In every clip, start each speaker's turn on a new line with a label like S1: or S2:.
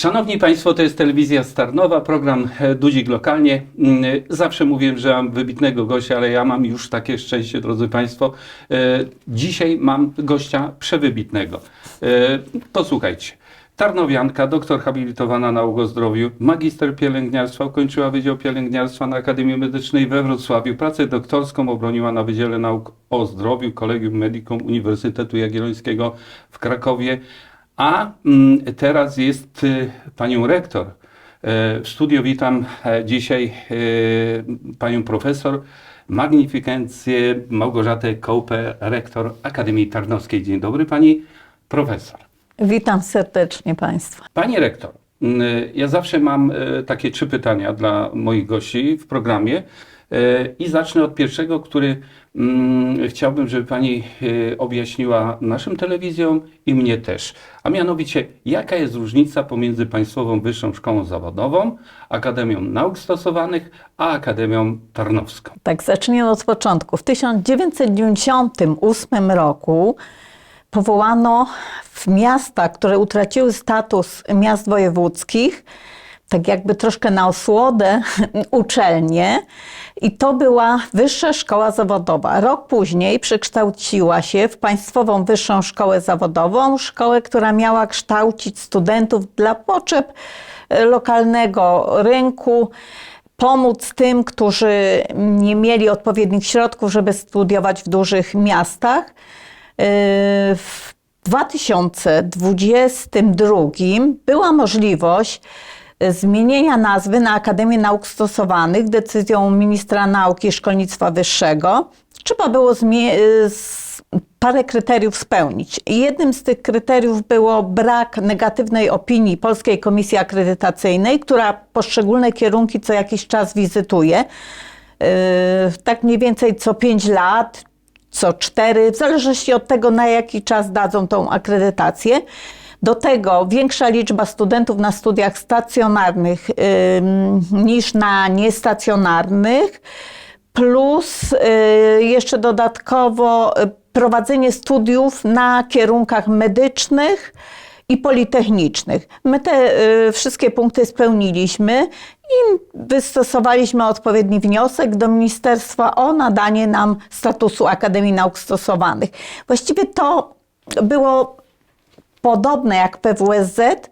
S1: Szanowni Państwo, to jest telewizja Starnowa, program e, Duzik Lokalnie. Mm, Zawsze mówiłem, że mam wybitnego gościa, ale ja mam już takie szczęście, drodzy Państwo. E, Dzisiaj mam gościa przewybitnego. E, Posłuchajcie. Tarnowianka, doktor habilitowana nauk o zdrowiu, magister pielęgniarstwa, ukończyła Wydział Pielęgniarstwa na Akademii Medycznej we Wrocławiu. Pracę doktorską obroniła na Wydziale Nauk o Zdrowiu Kolegium Medicum Uniwersytetu Jagiellońskiego w Krakowie. A mm, teraz jest y, panią rektor. E, W studio witam e, dzisiaj e, panią profesor Magnifikencję Małgorzatę Kołpę, rektor Akademii Tarnowskiej. Dzień dobry pani profesor.
S2: Witam serdecznie Państwa.
S1: Pani rektor, mm, ja zawsze mam takie trzy pytania dla moich gości w programie i zacznę od pierwszego, który mm, chciałbym, żeby Pani e, objaśniła naszym telewizjom i mnie też. A mianowicie, jaka jest różnica pomiędzy Państwową Wyższą Szkołą Zawodową, Akademią Nauk Stosowanych, a Akademią Tarnowską?
S2: Tak, zaczniemy od początku. W 1998 roku powołano w miasta, które utraciły status miast wojewódzkich, tak jakby troszkę na osłodę uczelnie i to była Wyższa Szkoła Zawodowa. Rok później przekształciła się w Państwową Wyższą Szkołę Zawodową, szkołę, która miała kształcić studentów dla potrzeb e, lokalnego rynku, pomóc tym, którzy nie mieli odpowiednich środków, żeby studiować w dużych miastach. Yy, W 2022 była możliwość zmienienia nazwy na Akademię Nauk Stosowanych decyzją ministra nauki i szkolnictwa wyższego. Trzeba było parę kryteriów spełnić. Jednym z tych kryteriów było brak negatywnej opinii Polskiej Komisji Akredytacyjnej, która poszczególne kierunki co jakiś czas wizytuje. Yy, Tak mniej więcej co 5 lat, co 4, w zależności od tego, na jaki czas dadzą tą akredytację. Do tego większa liczba studentów na studiach stacjonarnych niż na niestacjonarnych, plus y, jeszcze dodatkowo y, prowadzenie studiów na kierunkach medycznych i politechnicznych. My te y, wszystkie punkty spełniliśmy i wystosowaliśmy odpowiedni wniosek do ministerstwa o nadanie nam statusu Akademii Nauk Stosowanych. Właściwie to było podobne jak PWSZ,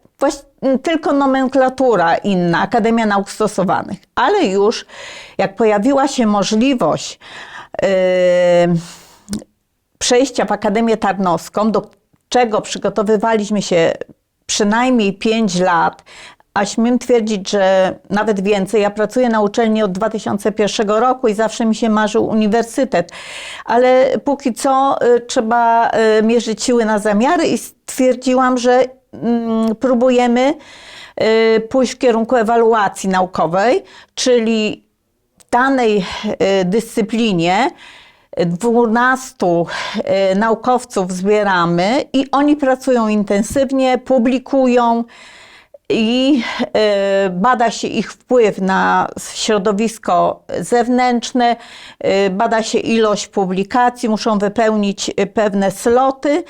S2: tylko nomenklatura inna, Akademia Nauk Stosowanych. Ale już jak pojawiła się możliwość yy, przejścia w Akademię Tarnowską, do czego przygotowywaliśmy się przynajmniej 5 lat, a śmiem twierdzić, że nawet więcej. Ja pracuję na uczelni od 2001 roku i zawsze mi się marzył uniwersytet, ale póki co y, trzeba y, mierzyć siły na zamiary i stwierdziłam, że mm, próbujemy y, pójść w kierunku ewaluacji naukowej, czyli w danej dyscyplinie 12 y, naukowców zbieramy i oni pracują intensywnie, publikują i y, bada się ich wpływ na środowisko zewnętrzne, y, bada się ilość publikacji, muszą wypełnić y, pewne sloty.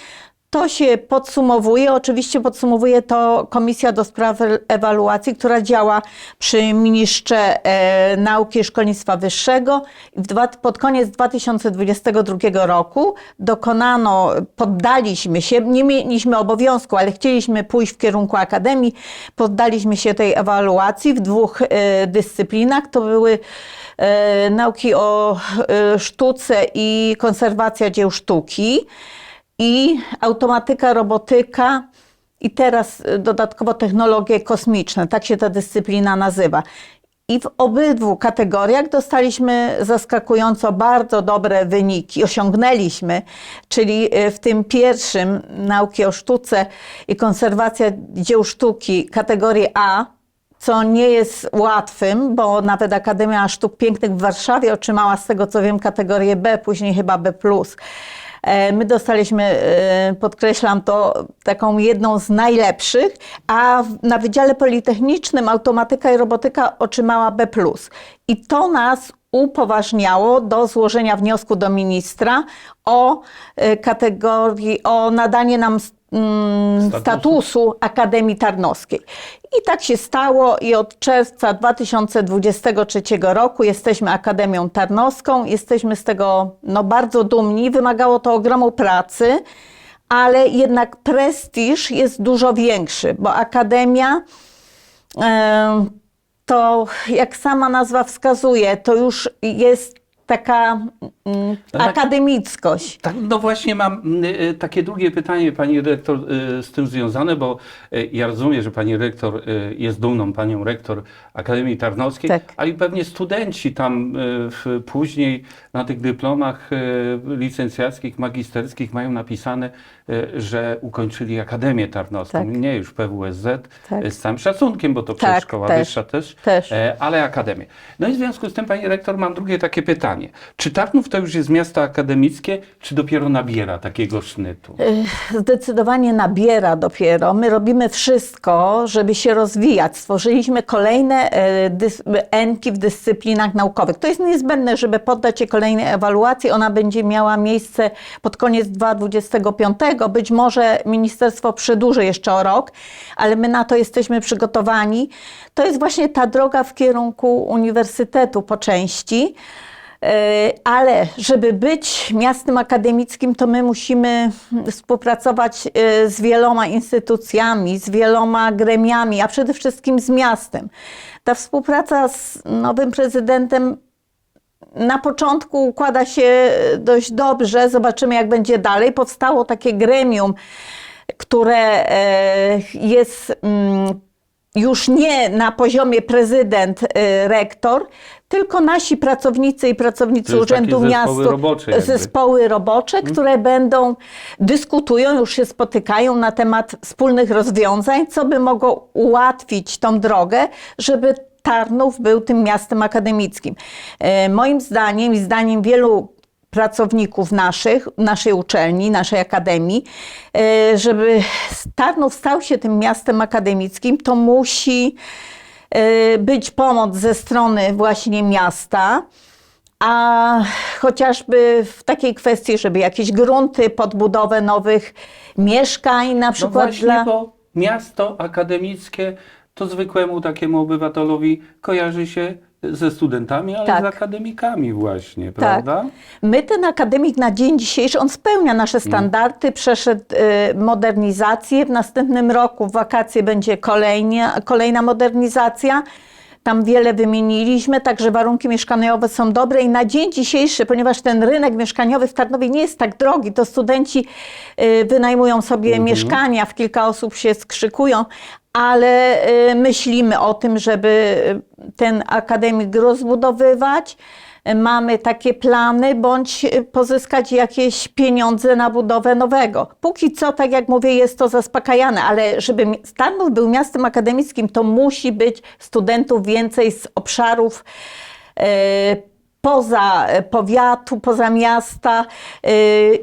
S2: To się podsumowuje. Oczywiście podsumowuje to Komisja do Spraw Ewaluacji, która działa przy Ministrze e, Nauki i Szkolnictwa Wyższego. Pod koniec 2022 roku dokonano, poddaliśmy się, nie mieliśmy obowiązku, ale chcieliśmy pójść w kierunku Akademii, poddaliśmy się tej ewaluacji w dwóch e, dyscyplinach. To były e, nauki o sztuce i konserwacja dzieł sztuki i automatyka, robotyka i teraz y, dodatkowo technologie kosmiczne, tak się ta dyscyplina nazywa. I w obydwu kategoriach dostaliśmy zaskakująco bardzo dobre wyniki. Osiągnęliśmy, czyli y, w tym pierwszym nauki o sztuce i konserwacja dzieł sztuki kategorii A, co nie jest łatwym, bo nawet Akademia Sztuk Pięknych w Warszawie otrzymała z tego co wiem kategorię B, później chyba B+. E, My dostaliśmy, e, podkreślam to, taką jedną z najlepszych, a na Wydziale Politechnicznym automatyka i robotyka otrzymała B. I to nas upoważniało do złożenia wniosku do ministra o e, kategorii, o nadanie nam mm,
S1: Statusu.
S2: statusu Akademii Tarnowskiej. I tak się stało i od czerwca 2023 roku jesteśmy Akademią Tarnowską. Jesteśmy z tego no, bardzo dumni. Wymagało to ogromu pracy, ale jednak prestiż jest dużo większy, bo Akademia em, to, jak sama nazwa wskazuje, to już jest taka mm,
S1: No tak.
S2: akademickość.
S1: Tak, no właśnie mam y, y, takie drugie pytanie, pani rektor, y, z tym związane, bo y, ja rozumiem, że pani rektor y, jest dumną panią rektor Akademii Tarnowskiej,
S2: Tak.
S1: ale pewnie studenci tam y, w, później na tych dyplomach y, licencjackich, magisterskich mają napisane, y, że ukończyli Akademię Tarnowską,
S2: Tak.
S1: nie już PWSZ,
S2: Tak.
S1: y, z całym szacunkiem, bo to przecież
S2: Tak,
S1: szkoła
S2: też.
S1: wyższa też,
S2: Też.
S1: E, ale Akademię. No i w związku z tym, pani rektor, mam drugie takie pytanie. Czy Tarnów to już jest miasto akademickie, czy dopiero nabiera takiego sznytu?
S2: Zdecydowanie nabiera dopiero. My robimy wszystko, żeby się rozwijać. Stworzyliśmy kolejne dys- enki w dyscyplinach naukowych. To jest niezbędne, żeby poddać się kolejnej ewaluacji. Ona będzie miała miejsce pod koniec 2025. Być może ministerstwo przedłuży jeszcze o rok, ale my na to jesteśmy przygotowani. To jest właśnie ta droga w kierunku uniwersytetu po części. E, Ale żeby być miastem akademickim, to my musimy współpracować e, z wieloma instytucjami, z wieloma gremiami, a przede wszystkim z miastem. Ta współpraca z nowym prezydentem na początku układa się dość dobrze. Zobaczymy, jak będzie dalej. Powstało takie gremium, które e, jest mm, już nie na poziomie prezydent, e, rektor, tylko nasi pracownicy i pracownicy Urzędu
S1: zespoły
S2: Miasta,
S1: robocze jakby.
S2: zespoły robocze, które będą, dyskutują, już się spotykają na temat wspólnych rozwiązań, co by mogło ułatwić tą drogę, żeby Tarnów był tym miastem akademickim. E, Moim zdaniem i zdaniem wielu pracowników naszych, naszej uczelni, naszej akademii, e, żeby Tarnów stał się tym miastem akademickim, to musi e, być pomoc ze strony właśnie miasta, a chociażby w takiej kwestii, żeby jakieś grunty pod budowę nowych mieszkań na
S1: No
S2: przykład
S1: właśnie,
S2: dla...
S1: bo miasto akademickie to zwykłemu takiemu obywatelowi kojarzy się ze studentami, ale
S2: Tak.
S1: z akademikami właśnie,
S2: Tak.
S1: prawda?
S2: My ten akademik na dzień dzisiejszy, on spełnia nasze standardy, przeszedł y, modernizację. W następnym roku w wakacje będzie kolejnie, kolejna modernizacja. Tam wiele wymieniliśmy, także warunki mieszkaniowe są dobre i na dzień dzisiejszy, ponieważ ten rynek mieszkaniowy w Tarnowie nie jest tak drogi, to studenci y, wynajmują sobie mieszkania, w kilka osób się skrzykują, ale y, myślimy o tym, żeby y, ten akademik rozbudowywać. Mamy takie plany, bądź y, pozyskać jakieś pieniądze na budowę nowego. Póki co, tak jak mówię, jest to zaspokajane, ale żeby Tarnów był miastem akademickim, to musi być studentów więcej z obszarów y, poza y, powiatu, poza miasta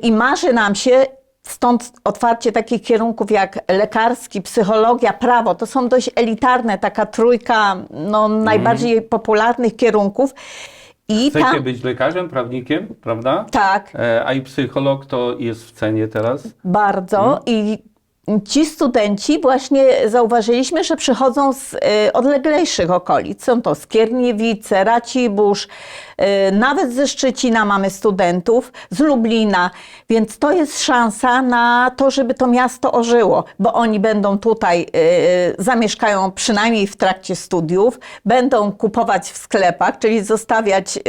S2: i marzy nam się, Stąd otwarcie takich kierunków jak lekarski, psychologia, prawo. To są dość elitarne, taka trójka no, najbardziej popularnych kierunków. I
S1: Chcecie
S2: tam,
S1: być lekarzem, prawnikiem, prawda?
S2: tak,
S1: E, a i psycholog to jest w cenie teraz.
S2: bardzo. I ci studenci właśnie zauważyliśmy, że przychodzą z y, odleglejszych okolic. Są to Skierniewice, Racibórz, y, nawet ze Szczecina mamy studentów, z Lublina, więc to jest szansa na to, żeby to miasto ożyło, bo oni będą tutaj, y, zamieszkają przynajmniej w trakcie studiów, będą kupować w sklepach, czyli zostawiać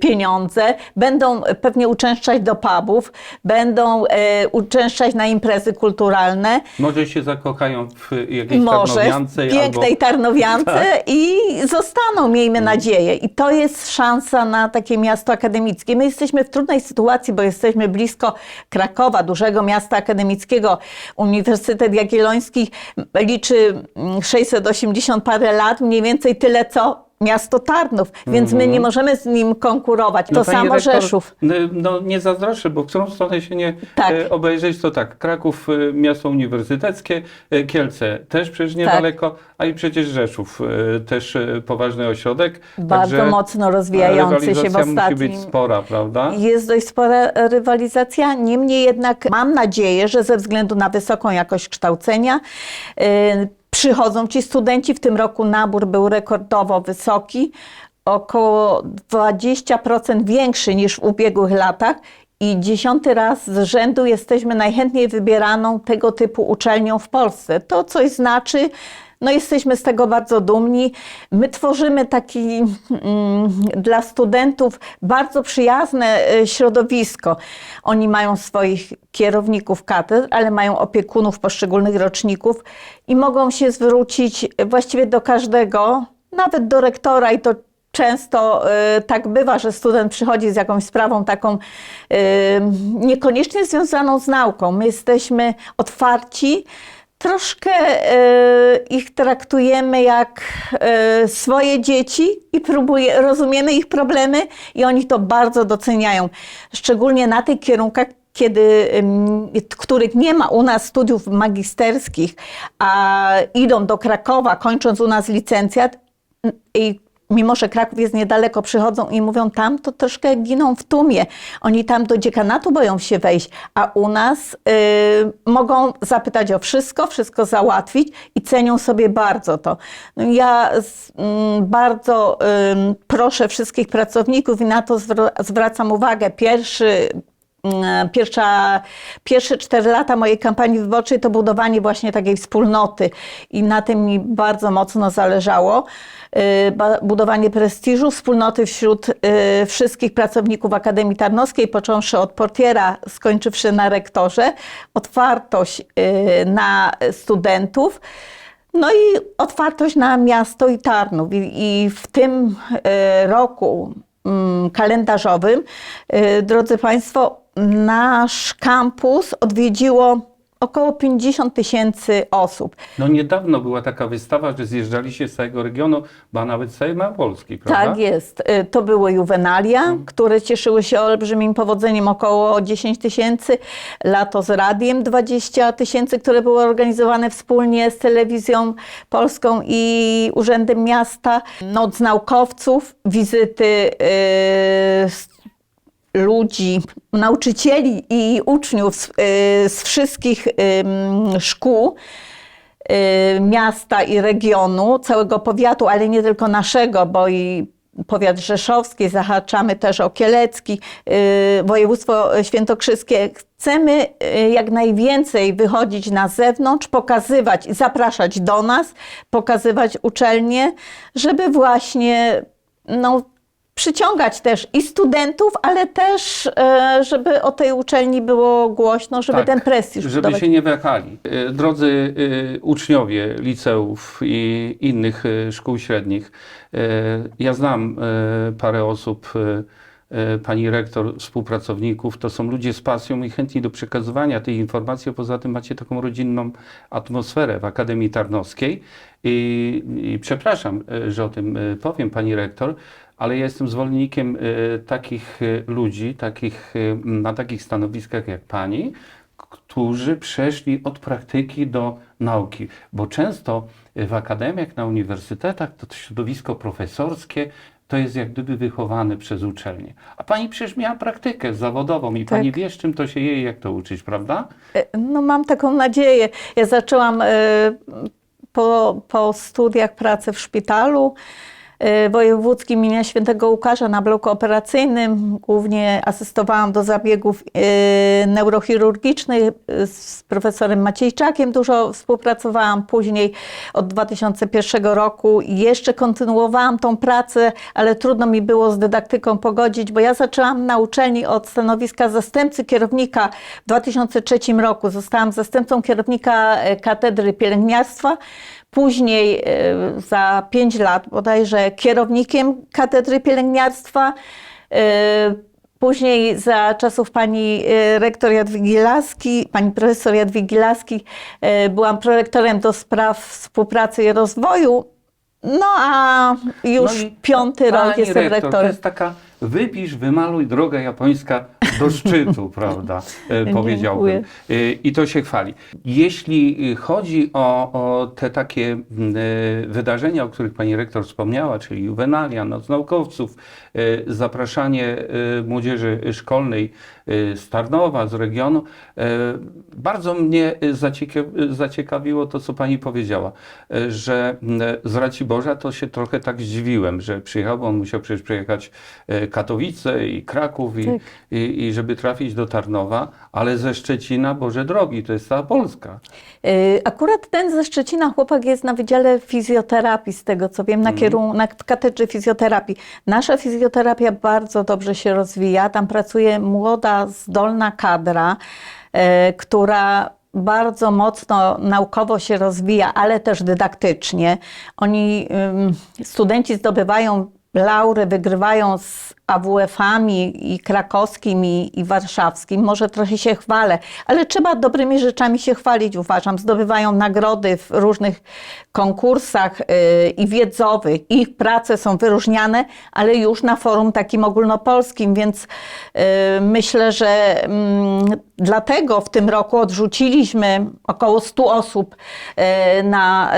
S2: pieniądze, będą pewnie uczęszczać do pubów, będą uczęszczać na imprezy kulturalne, muzealne.
S1: Może się zakochają w jakiejś
S2: Może
S1: tarnowiance
S2: w pięknej
S1: albo...
S2: Tarnowiance
S1: Tak.
S2: i zostaną, miejmy nadzieję. I to jest szansa na takie miasto akademickie. My jesteśmy w trudnej sytuacji, bo jesteśmy blisko Krakowa, dużego miasta akademickiego. Uniwersytet Jagielloński liczy mm, 680 parę lat, mniej więcej tyle co miasto Tarnów, więc my nie możemy z nim konkurować. To
S1: Mhm. No, pani
S2: samo
S1: rektor,
S2: Rzeszów.
S1: n- No nie zazdroszczę, bo w którą stronę się nie
S2: Tak.
S1: e, obejrzeć, to tak, Kraków e, miasto uniwersyteckie, e, Kielce też przecież niedaleko, a i przecież Rzeszów e, też e, poważny ośrodek.
S2: Bardzo
S1: Także
S2: mocno rozwijający się w
S1: rywalizacja musi
S2: ostatnim
S1: być spora, prawda?
S2: Jest dość spora rywalizacja, niemniej jednak mam nadzieję, że ze względu na wysoką jakość kształcenia y, przychodzą ci studenci. W tym roku nabór był rekordowo wysoki, około 20% większy niż w ubiegłych latach. I dziesiąty raz z rzędu jesteśmy najchętniej wybieraną tego typu uczelnią w Polsce. To coś znaczy, no jesteśmy z tego bardzo dumni. My tworzymy taki mm, dla studentów bardzo przyjazne e, środowisko. Oni mają swoich kierowników katedr, ale mają opiekunów poszczególnych roczników i mogą się zwrócić właściwie do każdego, nawet do rektora i to Często y, tak bywa, że student przychodzi z jakąś sprawą taką y, niekoniecznie związaną z nauką. My jesteśmy otwarci, troszkę y, ich traktujemy jak y, swoje dzieci i próbuje, rozumiemy ich problemy i oni to bardzo doceniają. Szczególnie na tych kierunkach, kiedy, których nie ma u nas studiów magisterskich, a idą do Krakowa, kończąc u nas licencjat i mimo że Kraków jest niedaleko, przychodzą i mówią tam, to troszkę giną w tłumie. Oni tam do dziekanatu boją się wejść, a u nas y, mogą zapytać o wszystko, wszystko załatwić i cenią sobie bardzo to. No ja z, mm, bardzo proszę wszystkich pracowników i na to zwr- zwracam uwagę. Pierwszy Pierwsza, pierwsze cztery lata mojej kampanii wyborczej to budowanie właśnie takiej wspólnoty i na tym mi bardzo mocno zależało. Y, Budowanie prestiżu, wspólnoty wśród y, wszystkich pracowników Akademii Tarnowskiej, począwszy od portiera, skończywszy na rektorze, otwartość y, na studentów. No i otwartość na miasto i Tarnów. I, i w tym roku mm, kalendarzowym, drodzy Państwo, nasz kampus odwiedziło około 50 tysięcy osób.
S1: No niedawno była taka wystawa, że zjeżdżali się z całego regionu, ba nawet z całej Małopolski, prawda?
S2: Tak jest. Y, To były juwenalia, które cieszyły się olbrzymim powodzeniem, około 10 tysięcy. Lato z radiem 20 tysięcy, które były organizowane wspólnie z telewizją polską i Urzędem Miasta. Noc naukowców, wizyty y, s- ludzi, nauczycieli i uczniów z, y, z wszystkich szkół y, miasta i regionu, całego powiatu, ale nie tylko naszego, bo i powiat rzeszowski, zahaczamy też o Kielecki, y, województwo świętokrzyskie. Chcemy jak najwięcej wychodzić na zewnątrz, pokazywać zapraszać do nas, pokazywać uczelnie, żeby właśnie no, przyciągać też i studentów, ale też, e, żeby o tej uczelni było głośno, żeby
S1: Tak,
S2: ten prestiż
S1: Żeby
S2: budować.
S1: się nie wahali. E, Drodzy e, uczniowie liceów i innych szkół średnich, ja znam parę osób, pani rektor, współpracowników, to są ludzie z pasją i chętni do przekazywania tej informacji, a poza tym macie taką rodzinną atmosferę w Akademii Tarnowskiej. I, i przepraszam, że o tym powiem, pani rektor, ale ja jestem zwolennikiem e, takich e, ludzi, takich, e, na takich stanowiskach jak pani, którzy przeszli od praktyki do nauki, bo często w akademiach, na uniwersytetach to środowisko profesorskie to jest jak gdyby wychowane przez uczelnię. A pani przecież miała praktykę zawodową i pani wie, czym to się je jak to uczyć, prawda?
S2: E, No mam taką nadzieję. Ja zaczęłam e, po, po studiach pracę w szpitalu. E, wojewódzkim imienia Świętego Łukasza na bloku operacyjnym. Głównie asystowałam do zabiegów e, neurochirurgicznych. E, Z profesorem Maciejczakiem dużo współpracowałam. Później od 2001 roku jeszcze kontynuowałam tą pracę, ale trudno mi było z dydaktyką pogodzić, bo ja zaczęłam na uczelni od stanowiska zastępcy kierownika w 2003 roku. Zostałam zastępcą kierownika katedry pielęgniarstwa. Później e, za 5 lat bodajże kierownikiem katedry pielęgniarstwa. E, Później za czasów pani e, rektor Jadwigi Laski, pani profesor Jadwigi Laski, byłam prorektorem do spraw współpracy i rozwoju. No a już
S1: No
S2: piąty rok jestem
S1: rektor, To
S2: rektorem.
S1: jest taka wypisz, wymaluj droga japońska do szczytu, prawda, e, powiedziałbym. E, I to się chwali. Jeśli e, chodzi o, o te takie wydarzenia, o których pani rektor wspomniała, czyli juwenalia, noc naukowców, zapraszanie e, młodzieży szkolnej e, z Tarnowa, z regionu, e, bardzo mnie e, zacieka- zaciekawiło to, co pani powiedziała, e, że z Raciborza to się trochę tak zdziwiłem, że przyjechał, bo on musiał przecież przyjechać e, Katowice i Kraków i,
S2: Tak.
S1: i, i żeby trafić do Tarnowa, ale ze Szczecina, Boże drogi, to jest cała Polska.
S2: Akurat ten ze Szczecina chłopak jest na Wydziale Fizjoterapii, z tego co wiem, na, kierun- na katedrze fizjoterapii. Nasza fizjoterapia bardzo dobrze się rozwija. Tam pracuje młoda, zdolna kadra, e, która bardzo mocno naukowo się rozwija, ale też dydaktycznie. Oni, studenci zdobywają laury, wygrywają z AWF-ami i krakowskim i, i warszawskim. Może trochę się chwalę, ale trzeba dobrymi rzeczami się chwalić, uważam. Zdobywają nagrody w różnych konkursach yy, i wiedzowych. Ich prace są wyróżniane, ale już na forum takim ogólnopolskim, więc yy, myślę, że mm, dlatego w tym roku odrzuciliśmy około 100 osób yy, na,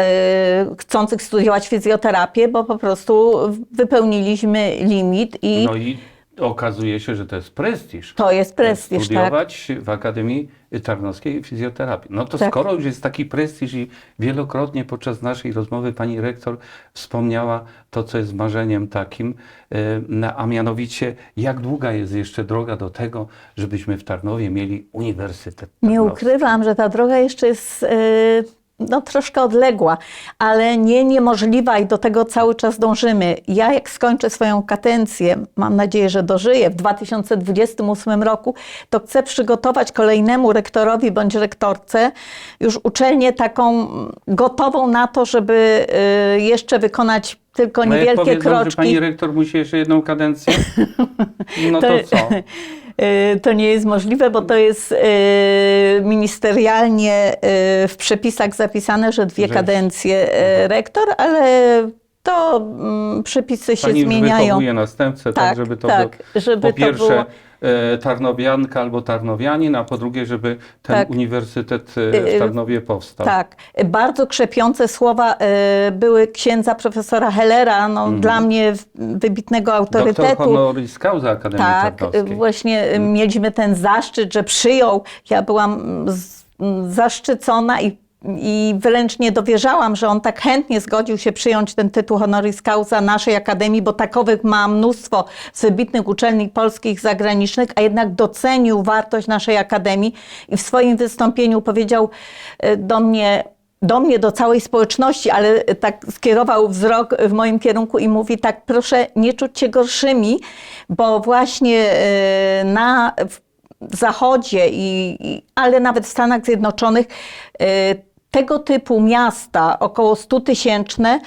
S2: yy, chcących studiować fizjoterapię, bo po prostu wypełniliśmy limit i
S1: No i okazuje się, że to jest prestiż.
S2: to jest prestiż, tak?
S1: Studiować w Akademii Tarnowskiej Fizjoterapii. No to
S2: Tak.
S1: skoro już jest taki prestiż i wielokrotnie podczas naszej rozmowy pani rektor wspomniała to, co jest marzeniem takim, e, a mianowicie jak długa jest jeszcze droga do tego, żebyśmy w Tarnowie mieli Uniwersytet
S2: Nie
S1: Tarnowski.
S2: ukrywam, że ta droga jeszcze jest y, no, troszkę odległa, ale nie niemożliwa i do tego cały czas dążymy. Ja jak skończę swoją kadencję, mam nadzieję, że dożyję w 2028 roku, to chcę przygotować kolejnemu rektorowi bądź rektorce już uczelnię taką gotową na to, żeby y, jeszcze wykonać tylko
S1: No jak
S2: niewielkie
S1: powiedzą,
S2: kroczki.
S1: że pani rektor musi jeszcze jedną kadencję, no to,
S2: To-
S1: co?
S2: Y, To nie jest możliwe, bo to jest y, ministerialnie y, w przepisach zapisane, że dwie kadencje rektor, ale to mm, przepisy się
S1: Pani
S2: zmieniają.
S1: wychowuje następcę, tak,
S2: Tak,
S1: żeby to
S2: tak,
S1: było,
S2: żeby
S1: po
S2: to
S1: pierwsze
S2: było-
S1: Tarnowianka albo Tarnowianin, a po drugie, żeby ten
S2: Tak.
S1: uniwersytet e, w
S2: Y,
S1: Tarnowie powstał.
S2: Tak, bardzo krzepiące słowa y, były księdza profesora Hellera, no, dla mnie wybitnego
S1: Mhm. Doktor
S2: autorytetu.
S1: honoris causa Akademii
S2: Tak,
S1: Tarnowskiej.
S2: właśnie y, mieliśmy ten zaszczyt, że przyjął. Ja byłam mm, mm, zaszczycona i, i wręcz nie dowierzałam, że on tak chętnie zgodził się przyjąć ten tytuł honoris causa naszej Akademii, bo takowych ma mnóstwo z wybitnych uczelni polskich, zagranicznych, a jednak docenił wartość naszej Akademii i w swoim wystąpieniu powiedział y, do mnie, do mnie, do całej społeczności, ale tak skierował wzrok w moim kierunku i mówi tak, proszę nie czuć się gorszymi, bo właśnie e, na Zachodzie, i, i, ale nawet w Stanach Zjednoczonych e, tego typu miasta, około 100 tysięczne,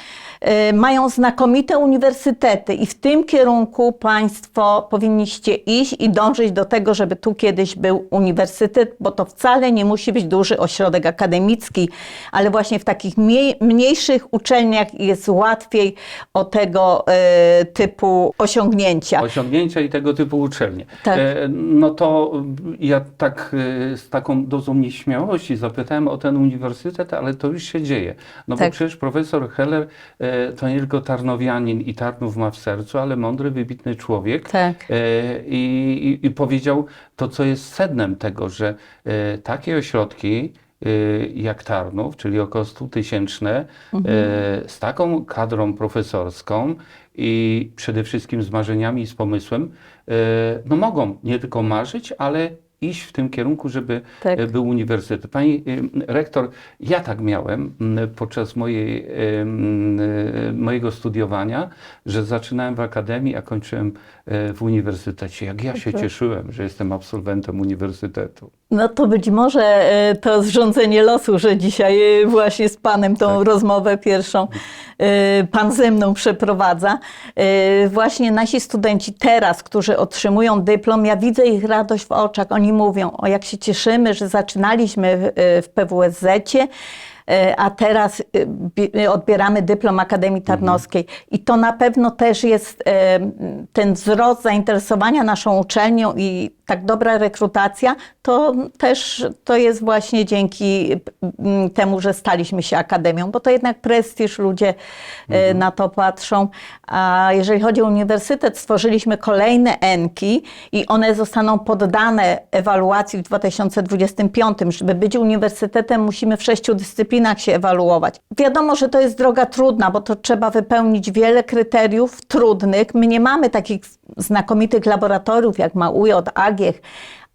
S2: mają znakomite uniwersytety i w tym kierunku Państwo powinniście iść i dążyć do tego, żeby tu kiedyś był uniwersytet, bo to wcale nie musi być duży ośrodek akademicki, ale właśnie w takich mniej, mniejszych uczelniach jest łatwiej o tego e, typu osiągnięcia.
S1: Osiągnięcia i tego typu uczelnie.
S2: Tak.
S1: E, no to ja tak e, z taką dozą nieśmiałości zapytałem o ten uniwersytet, ale to już się dzieje. No bo
S2: Tak.
S1: przecież profesor Heller e, to nie tylko Tarnowianin i Tarnów ma w sercu, ale mądry, wybitny człowiek.
S2: Tak.
S1: E, I, i, I powiedział to, co jest sednem tego, że e, takie ośrodki y, jak Tarnów, czyli około 100 tysięczne,
S2: Mhm.
S1: z taką kadrą profesorską i przede wszystkim z marzeniami i z pomysłem, no mogą nie tylko marzyć, ale iść w tym kierunku, żeby
S2: Tak.
S1: e, był uniwersytet. Pani y, rektor, ja tak miałem podczas mojej, y, mojego studiowania, że zaczynałem w akademii, a kończyłem e, w uniwersytecie. Jak ja się cieszyłem, że jestem absolwentem uniwersytetu.
S2: No to być może e, to zrządzenie losu, że dzisiaj e, właśnie z Panem tą
S1: Tak.
S2: rozmowę pierwszą e, Pan ze mną przeprowadza. E, Właśnie nasi studenci teraz, którzy otrzymują dyplom, ja widzę ich radość w oczach. Oni mówią, o jak się cieszymy, że zaczynaliśmy w- e, w PWSZ-cie, e, a teraz e, bi- odbieramy dyplom Akademii Tarnowskiej. I to na pewno też jest ten wzrost zainteresowania naszą uczelnią i tak dobra rekrutacja, to też to jest właśnie dzięki mm, temu, że staliśmy się akademią, bo to jednak prestiż, ludzie e, na to patrzą. A jeżeli chodzi o uniwersytet, stworzyliśmy kolejne ENKI i one zostaną poddane ewaluacji w 2025. Żeby być uniwersytetem, musimy w sześciu dyscyplinach się ewaluować. Wiadomo, że to jest droga trudna, bo to trzeba wypełnić wiele kryteriów trudnych. My nie mamy takich znakomitych laboratoriów, jak ma UJ,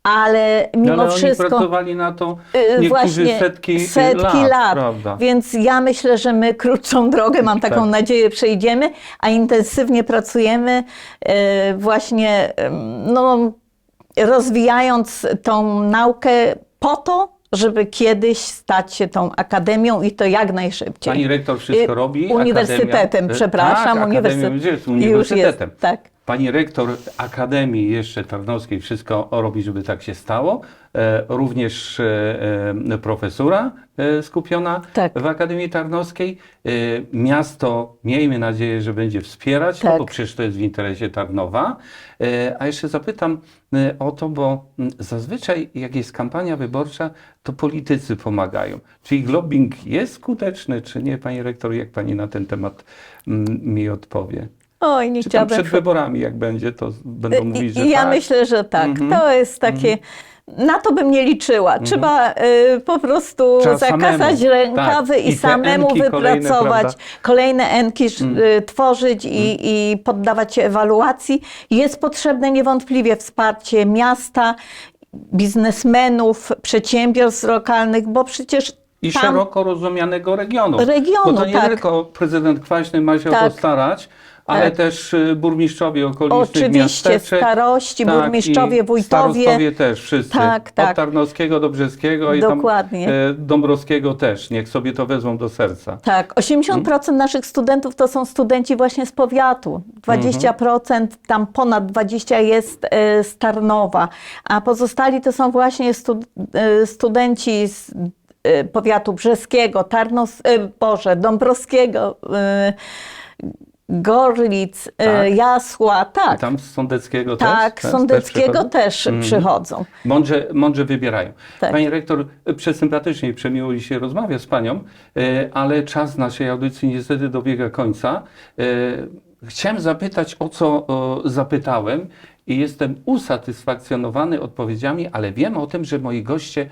S2: Ale mimo
S1: ale
S2: wszystko...
S1: oni pracowali na to
S2: Y, Właśnie
S1: setki,
S2: setki
S1: lat,
S2: lat.
S1: prawda?
S2: Więc ja myślę, że my krótszą drogę, mam taką
S1: Tak.
S2: nadzieję, przejdziemy, a intensywnie pracujemy e, właśnie no, rozwijając tą naukę po to, żeby kiedyś stać się tą akademią i to jak najszybciej.
S1: Pani rektor wszystko
S2: Y,
S1: robi.
S2: Uniwersytetem,
S1: Akademia-
S2: przepraszam.
S1: Tak,
S2: uniwersytet.
S1: Akademia jest
S2: Już
S1: uniwersytetem.
S2: jest, tak.
S1: Pani rektor Akademii jeszcze Tarnowskiej wszystko robi, żeby tak się stało. E, również e, e, profesura skupiona
S2: Tak.
S1: w Akademii Tarnowskiej. Miasto, miejmy nadzieję, że będzie wspierać, no
S2: Tak.
S1: bo przecież to jest w interesie Tarnowa. A jeszcze zapytam o to, bo zazwyczaj jak jest kampania wyborcza, to politycy pomagają. Czy ich lobbying jest skuteczny, czy nie? Pani rektor, jak pani na ten temat mi odpowie?
S2: Oj, nie
S1: Czy tam przed wyborami, jak będzie, to będą mówić, że
S2: I ja
S1: tak?
S2: myślę, że tak.
S1: Mhm.
S2: To jest takie. Na to bym nie liczyła. Trzeba y, po prostu
S1: Trzeba
S2: zakasać
S1: samemu.
S2: rękawy
S1: Tak.
S2: i,
S1: I
S2: samemu
S1: enki kolejne,
S2: wypracować?
S1: Mm.
S2: kolejne enki y, tworzyć i, i poddawać się ewaluacji. Jest potrzebne niewątpliwie wsparcie miasta, biznesmenów, przedsiębiorstw lokalnych, bo przecież
S1: I
S2: tam
S1: szeroko rozumianego regionu.
S2: Regionu,
S1: Bo to nie
S2: tak.
S1: tylko prezydent Kwaśny ma się o
S2: Tak.
S1: to starać, ale
S2: Tak.
S1: też y, burmistrzowie okolicznych
S2: Oczywiście,
S1: miasteczek.
S2: starości,
S1: tak,
S2: burmistrzowie,
S1: i
S2: wójtowie.
S1: Starostowie też, wszyscy.
S2: Tak, tak.
S1: Od Tarnowskiego do Brzeskiego i
S2: Dokładnie.
S1: tam e, Dąbrowskiego też. Niech sobie to wezmą do serca.
S2: Tak, 80% naszych studentów to są studenci właśnie z powiatu. 20%, tam ponad 20% jest e, z Tarnowa, a pozostali to są właśnie stu, e, studenci z e, powiatu brzeskiego, Tarnos, e, Boże, Dąbrowskiego, e, Gorlic, e,
S1: Tak.
S2: Jasła,
S1: I
S2: tak.
S1: tam z Sądeckiego
S2: Tak,
S1: też? też
S2: Sądeckiego
S1: przychodzą?
S2: też
S1: Mhm.
S2: przychodzą.
S1: Mądrze, mądrze wybierają.
S2: Tak.
S1: Pani rektor, przesympatycznie i przemiło mi się rozmawia z panią, e, ale czas naszej audycji niestety dobiega końca. Chciałem zapytać, o co zapytałem i jestem usatysfakcjonowany odpowiedziami, ale wiem o tym, że moi goście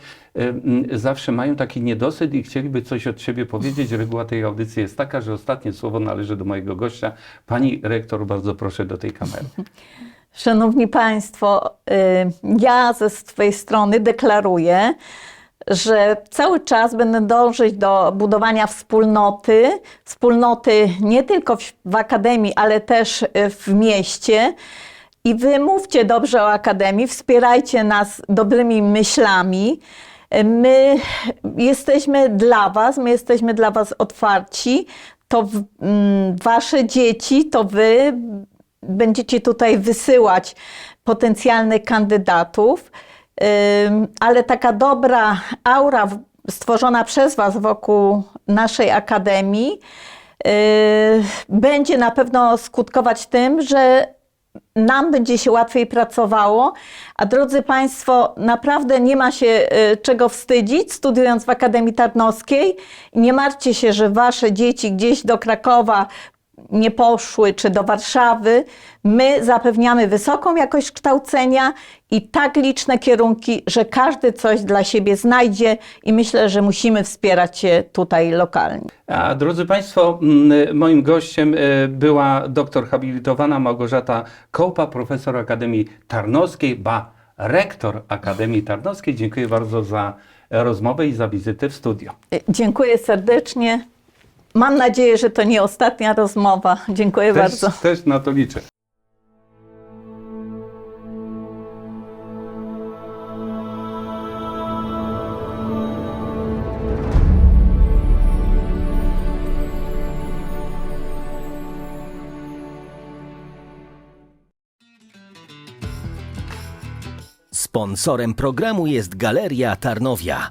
S1: zawsze mają taki niedosyt i chcieliby coś od siebie powiedzieć. Reguła tej audycji jest taka, że ostatnie słowo należy do mojego gościa. Pani rektor, bardzo proszę do tej kamery.
S2: Szanowni Państwo, y, ja ze swojej strony deklaruję, że cały czas będę dążyć do budowania wspólnoty, wspólnoty nie tylko w, w akademii, ale też y, w mieście. I wy mówcie dobrze o akademii, wspierajcie nas dobrymi myślami. Y, My jesteśmy dla Was, my jesteśmy dla Was otwarci. To w, mm, Wasze dzieci, to Wy będziecie tutaj wysyłać potencjalnych kandydatów, Ym, ale taka dobra aura stworzona przez Was wokół naszej akademii yy, będzie na pewno skutkować tym, że nam będzie się łatwiej pracowało, a drodzy Państwo, naprawdę nie ma się y, czego wstydzić studiując w Akademii Tarnowskiej. Nie martwcie się, że Wasze dzieci gdzieś do Krakowa nie poszły, czy do Warszawy, my zapewniamy wysoką jakość kształcenia i tak liczne kierunki, że każdy coś dla siebie znajdzie i myślę, że musimy wspierać się tutaj lokalnie.
S1: A drodzy Państwo, mm, moim gościem e, była doktor habilitowana Małgorzata Kołpa, profesor Akademii Tarnowskiej, ba rektor Akademii Tarnowskiej. Dziękuję bardzo za rozmowę i za wizytę w studio.
S2: Dziękuję serdecznie. Mam nadzieję, że to nie ostatnia rozmowa. Dziękuję
S1: Też,
S2: bardzo.
S1: też na to liczę.
S3: Sponsorem programu jest Galeria Tarnowia.